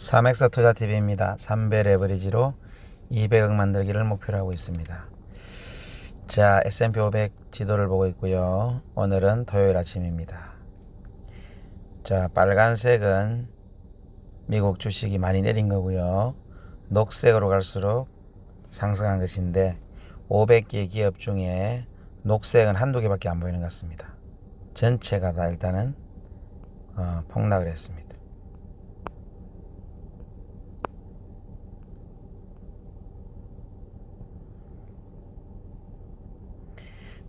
3X 투자TV입니다. 3배 레버리지로 200억 만들기를 목표로 하고 있습니다. 자, S&P 500 지도를 보고 있고요. 오늘은 토요일 아침입니다. 자, 빨간색은 미국 주식이 많이 내린 거고요. 녹색으로 갈수록 상승한 것인데 500개 기업 중에 녹색은 한두 개밖에 안 보이는 것 같습니다. 전체가 다 일단은 어, 폭락을 했습니다.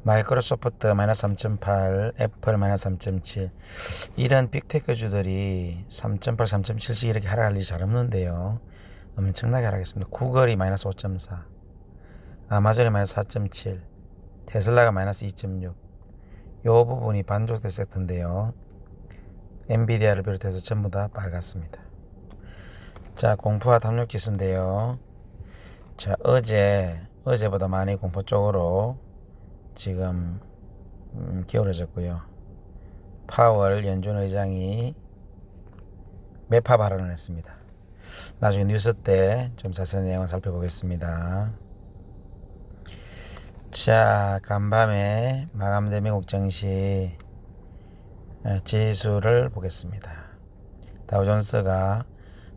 마이크로소프트 마이너스 3.8, 애플 마이너스 3.7 이런 빅테크주들이 3.8, 3.7씩 이렇게 하락할 일이 잘 없는데요. 엄청나게 하락했습니다. 구글이 마이너스 5.4, 아마존이 마이너스 4.7, 테슬라가 마이너스 2.6. 요 부분이 반도체 섹터인데요. 엔비디아를 비롯해서 전부 다 빨갛습니다. 자, 공포와 탐욕 지수인데요. 자, 어제 어제보다 많이 공포 쪽으로 지금 음, 기울어졌고요. 파월 연준 의장이 매파 발언을 했습니다. 나중에 뉴스 때 좀 자세한 내용을 살펴보겠습니다. 자, 간밤에 마감된 미국 증시 에, 지수를 보겠습니다. 다우존스가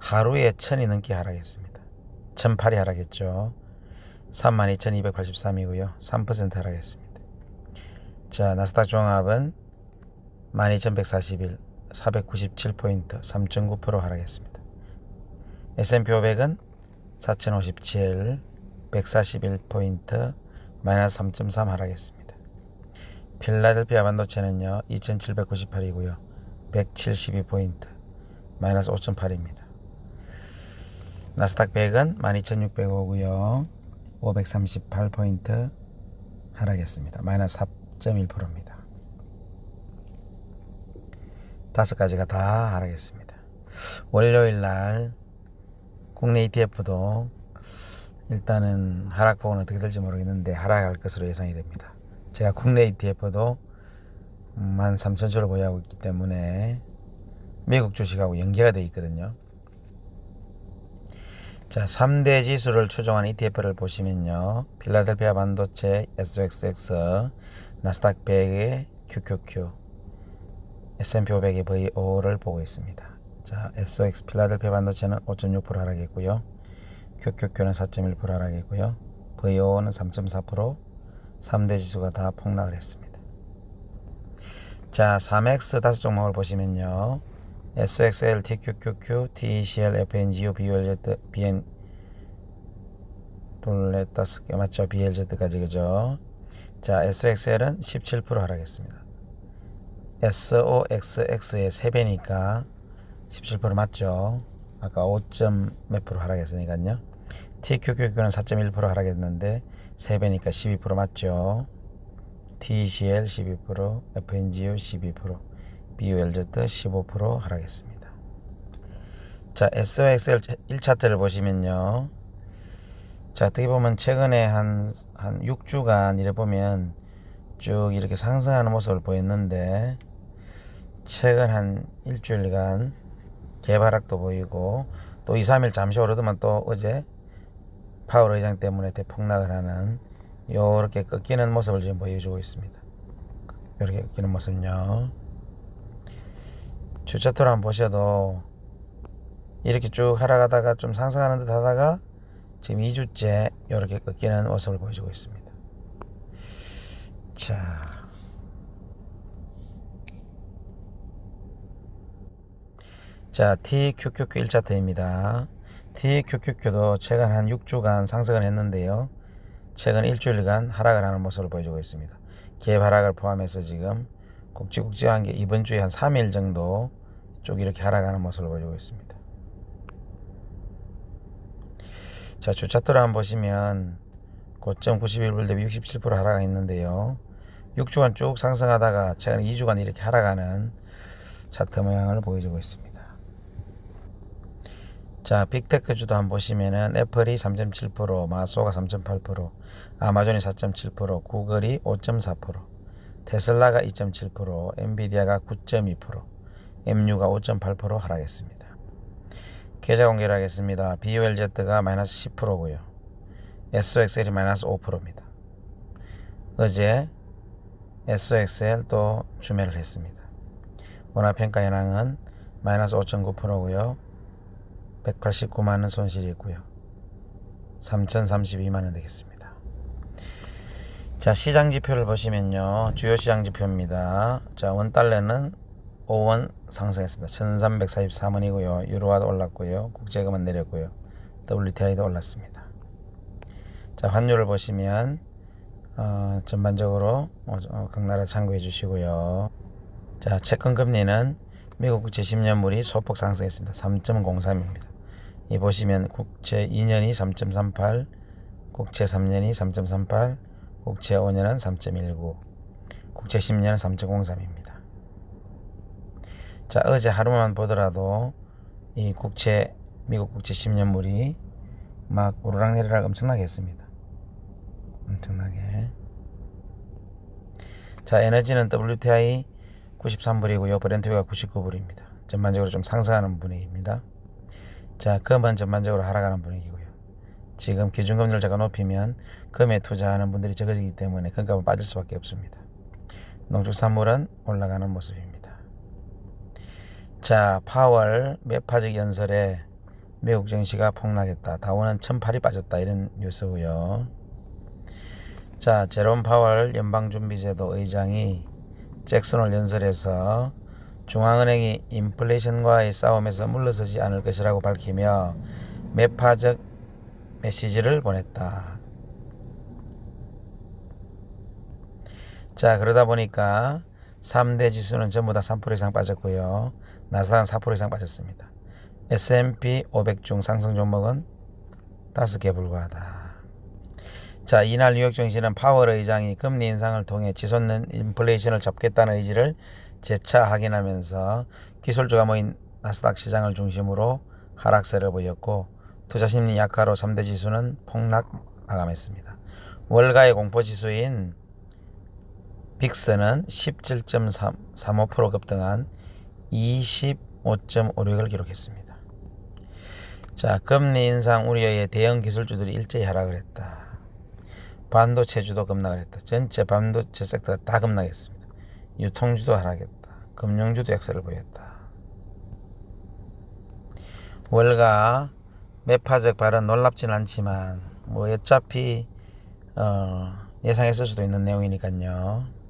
하루에 천이 넘게 하락했습니다. 1008이 하락했죠. 32,283이고요. 3% 하락했습니다. 자, 나스닥 종합은 12,141, 497포인트, 3.9% 하락했습니다. S&P 500은 4,057, 141포인트, 마이너스 3.3 하락했습니다. 필라델피아 반도체는요, 2,798이고요. 172포인트, 마이너스 5.8입니다. 나스닥 100은 12,605고요. 538포인트 하락했습니다. 마이너스 4.1%입니다. 다섯 가지가 다 하락했습니다. 월요일 날 국내 ETF도 일단은 하락폭은 어떻게 될지 모르겠는데 하락할 것으로 예상이 됩니다. 제가 국내 ETF도 13,000주를 보유하고 있기 때문에 미국 주식하고 연계가 되어 있거든요. 자, 3대 지수를 추종한 ETF를 보시면요. 필라델피아 반도체 SXX, 나스닥 100의 QQQ, S&P 500의 VO를 보고 있습니다. 자, SOX 필라델피아 반도체는 5.6% 하락했고요. QQQ는 4.1% 하락했고요. VO는 3.4%, 3대 지수가 다 폭락을 했습니다. 자, 3X 다섯 종목을 보시면요. SXL, TQQQ, TECL, FNGU, BLZ, BN 개 맞죠? BLZ까지 그죠? 자, SXL은 17% 하락했습니다. SOXX의 3배니까 17% 맞죠? 아까 5. 몇 프로 하락했으니까요. TQQQ는 4.1% 하락했는데 3배니까 12% 맞죠? TCL 12%, FNGU 12%, BULZ 15% 하락했습니다. 자, SOXL 1차트를 보시면요. 자, 어떻게 보면 최근에 한, 한 6주간 이래 보면 쭉 이렇게 상승하는 모습을 보였는데, 최근 한 일주일간 개발락도 보이고, 또 2, 3일 잠시 오르더만 또 어제 파월 의장 때문에 대폭락을 하는 요렇게 꺾이는 모습을 지금 보여주고 있습니다. 이렇게 꺾이는 모습요. 주차토를 한번 보셔도 이렇게 쭉 하락하다가 좀 상승하는 듯 하다가 지금 2주째 이렇게 꺾이는 모습을 보여주고 있습니다. 자. 자, TQQQ 1차트입니다. TQQQ도 최근 한 6주간 상승을 했는데요. 최근 일주일간 하락을 하는 모습을 보여주고 있습니다. 갭 하락을 포함해서 지금 국지국지한 게 이번 주에 한 3일 정도 쭉 이렇게 하락하는 모습을 보여주고 있습니다. 자, 주차트를 한번 보시면 고점 91불 대비 67% 하락했는데요. 6주간 쭉 상승하다가 최근 2주간 이렇게 하락하는 차트 모양을 보여주고 있습니다. 자, 빅테크주도 한번 보시면은 애플이 3.7%, 마소가 3.8%, 아마존이 4.7%, 구글이 5.4%, 테슬라가 2.7%, 엔비디아가 9.2%, MU가 5.8% 하락했습니다. 계좌 공개를 하겠습니다. BOLZ가 마이너스 10%고요. SOXL이 마이너스 5%입니다. 어제 SOXL 또 주매를 했습니다. 원화평가 현황은 마이너스 5.9%고요. 189만원 손실이 있고요. 3,032만원 되겠습니다. 자, 시장 지표를 보시면요. 주요 시장 지표입니다. 자, 원달러는 5원 상승했습니다. 1343원이고요. 유로화도 올랐고요. 국제금은 내렸고요. WTI도 올랐습니다. 자, 환율을 보시면 어, 전반적으로 어, 어, 각 나라 참고해 주시고요. 자, 채권 금리는 미국 국채 10년물이 소폭 상승했습니다. 3.03입니다. 이 보시면 국채 2년이 3.38, 국채 3년이 3.38, 국채 5년은 3.19, 국채 10년은 3.03입니다. 자, 어제 하루만 보더라도 이 국채 미국 국채 10년물이 막 오르락내리락 엄청나게 했습니다. 엄청나게. 자, 에너지는 WTI 93불이고요. 브렌트가 99불입니다. 전반적으로 좀 상승하는 분위기입니다. 자, 금은 전반적으로 하락하는 분위기고요. 지금 기준금리를 제가 높이면 금에 투자하는 분들이 적어지기 때문에 금값은 빠질 수밖에 없습니다. 농축산물은 올라가는 모습입니다. 자, 파월 매파적 연설에 미국 증시가 폭락했다. 다우는 1008이 빠졌다. 이런 뉴스고요. 자, 제롬 파월 연방준비제도 의장이 잭슨홀 연설에서 중앙은행이 인플레이션과의 싸움에서 물러서지 않을 것이라고 밝히며 매파적 메시지를 보냈다. 자, 그러다 보니까 3대 지수는 전부 다 3% 이상 빠졌고요. 나스닥은 4% 이상 빠졌습니다. S&P 500 중 상승 종목은 5개 불과하다. 자, 이날 뉴욕 증시는 파월 의장이 금리 인상을 통해 치솟는 인플레이션을 잡겠다는 의지를 재차 확인하면서 기술주가 모인 나스닥 시장을 중심으로 하락세를 보였고 투자 심리 약화로 3대 지수는 폭락 마감했습니다. 월가의 공포 지수인 빅스는 17.35% 급등한 25.56을 기록했습니다. 자, 금리 인상 우려에 대형 기술주들이 일제히 하락을 했다. 반도체주도 급락을 했다. 전체 반도체 섹터가 다 급락했습니다. 유통주도 하락했다. 금융주도 약세를 보였다. 월가 매파적 발언 놀랍진 않지만 뭐 어차피 어, 예상했을 수도 있는 내용이니까요.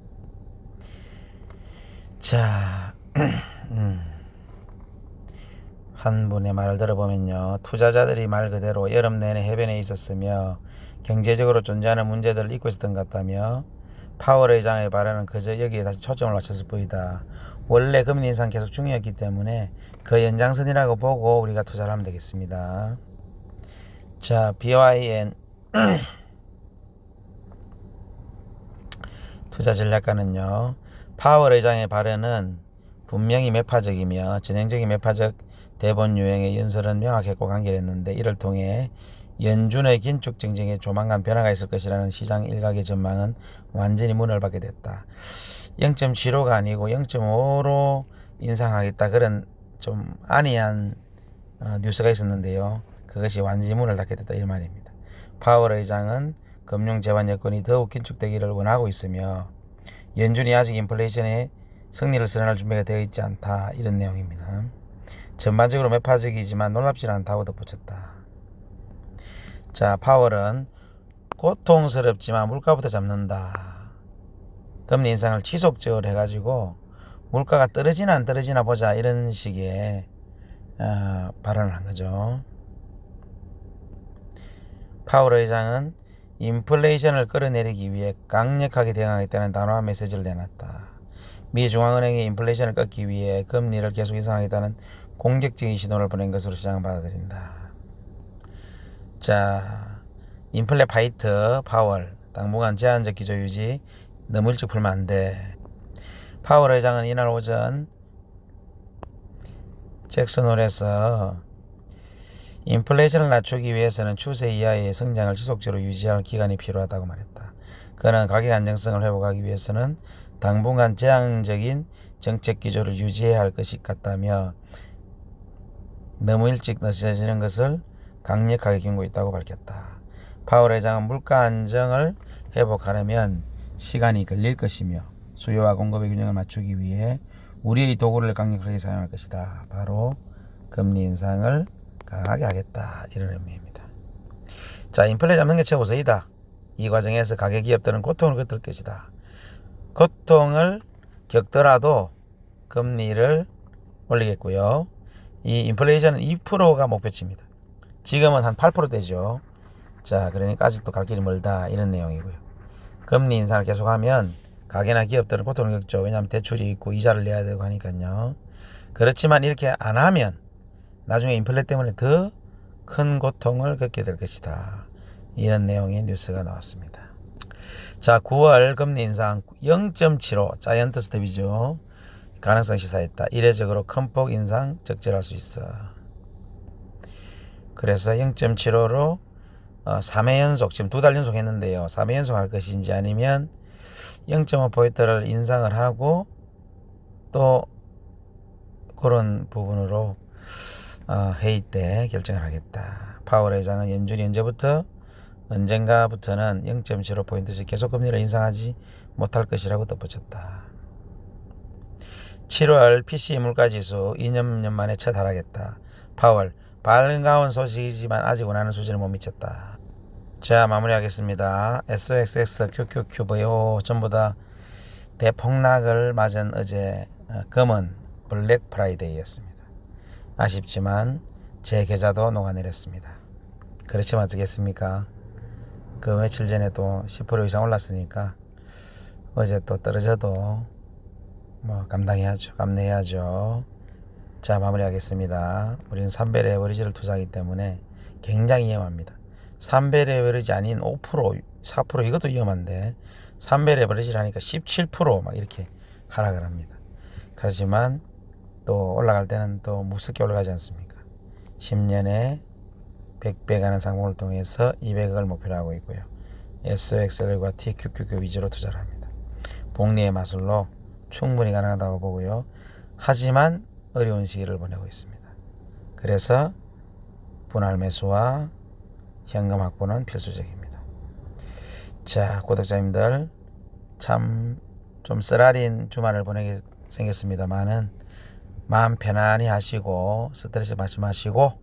자, 음. 한 분의 말을 들어보면요. 투자자들이 말 그대로 여름 내내 해변에 있었으며 경제적으로 존재하는 문제들을 잊고 있었던 것 같다며 파월 의장의 발언은 그저 여기에 다시 초점을 맞췄을 뿐이다. 원래 금리 인상 계속 중이었기 때문에 그 연장선이라고 보고 우리가 투자를 하면 되겠습니다. 자, BYN 투자 전략가는요. 파월 의장의 발언은 분명히 매파적이며 전형적인 매파적 대본 유형의 연설은 명확했고 간결했는데 이를 통해 연준의 긴축 정책에 조만간 변화가 있을 것이라는 시장 일각의 전망은 완전히 문을 받게 됐다. 0.75가 아니고 0.5로 인상하겠다 그런 좀 안이한 어, 뉴스가 있었는데요. 그것이 완전히 문을 닫게 됐다 이 말입니다. 파월 의장은 금융 재반 여건이 더욱 긴축되기를 원하고 있으며 연준이 아직 인플레이션에 승리를 선언할 준비가 되어 있지 않다 이런 내용입니다. 전반적으로 매파적이지만 놀랍지 않다고 덧붙였다. 자, 파월은 고통스럽지만 물가부터 잡는다. 금리 인상을 지속적으로 해가지고 물가가 떨어지나 안 떨어지나 보자 이런 식의 어, 발언을 한 거죠. 파월 의장은 인플레이션을 끌어내리기 위해 강력하게 대응하겠다는 단호한 메시지를 내놨다. 미 중앙은행이 인플레이션을 꺾기 위해 금리를 계속 인상하겠다는 공격적인 신호를 보낸 것으로 시장을 받아들인다. 자, 인플레 파이트 파월 당분간 제한적 기조 유지 너무 일찍 풀면 안 돼. 파월 의장은 이날 오전 잭슨홀에서 인플레이션을 낮추기 위해서는 추세 이하의 성장을 지속적으로 유지할 기간이 필요하다고 말했다. 그는 가격 안정성을 회복하기 위해서는 당분간 제한적인 정책 기조를 유지해야 할 것이 같다며 너무 일찍 늦어지는 것을 강력하게 경고했다고 밝혔다. 파월 회장은 물가 안정을 회복하려면 시간이 걸릴 것이며 수요와 공급의 균형을 맞추기 위해 우리의 도구를 강력하게 사용할 것이다. 바로 금리 인상을 강하게 하겠다. 이런 의미입니다. 자, 인플레 잡는 게 최우선이다. 이 과정에서 가계 기업들은 고통을 겪을 것이다. 고통을 겪더라도 금리를 올리겠고요. 이 인플레이션은 2%가 목표치입니다. 지금은 한 8%대죠. 자, 그러니까 아직도 갈 길이 멀다. 이런 내용이고요. 금리 인상을 계속하면 가게나 기업들은 고통을 겪죠. 왜냐하면 대출이 있고 이자를 내야 되고 하니까요. 그렇지만 이렇게 안 하면 나중에 인플레 때문에 더 큰 고통을 겪게 될 것이다. 이런 내용의 뉴스가 나왔습니다. 자, 9월 금리 인상 0.75 자이언트 스텝이죠. 가능성 시사했다. 이례적으로 큰 폭 인상 적절할 수 있어. 그래서 0.75로 어, 3회 연속 지금 두 달 연속 했는데요. 3회 연속 할 것인지 아니면 0.5포인트를 인상을 하고 또 그런 부분으로 어, 회의 때 결정을 하겠다. 파월 회장은 연준이 언제부터 언젠가부터는 0.75포인트씩 계속 금리를 인상하지 못할 것이라고 덧붙였다. 7월 PC 물가지수 2년 만에 첫 하락했다. 파월 반가운 소식이지만 아직 원하는 수준을 못 미쳤다. 자 마무리하겠습니다. SOXX, QQQVO 전부 다 대폭락을 맞은 어제 어, 금은 블랙 프라이데이였습니다. 아쉽지만 제 계좌도 녹아내렸습니다. 그렇지만 어쩌겠습니까? 그 며칠 전에 또 10% 이상 올랐으니까 어제 또 떨어져도 뭐 감당해야죠. 감내해야죠. 자 마무리하겠습니다. 우리는 3배 레버리지를 투자하기 때문에 굉장히 위험합니다. 3배 레버리지 아닌 5% 4% 이것도 위험한데 3배 레버리지를 하니까 17%막 이렇게 하락을 합니다. 그렇지만 또 올라갈 때는 또 무섭게 올라가지 않습니까? 10년에 100배 가는 상품을 통해서 200억을 목표로 하고 있고요. SOXL과 TQQQ 위주로 투자를 합니다. 복리의 마술로 충분히 가능하다고 보고요. 하지만 어려운 시기를 보내고 있습니다. 그래서 분할 매수와 현금 확보는 필수적입니다. 자, 구독자님들 참 좀 쓰라린 주말을 보내게 생겼습니다만은 마음 편안히 하시고 스트레스 받지 마시고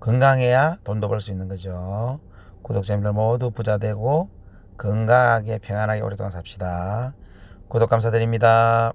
건강해야 돈도 벌 수 있는 거죠. 구독자님들 모두 부자 되고 건강하게 평안하게 오랫동안 삽시다. 구독 감사드립니다.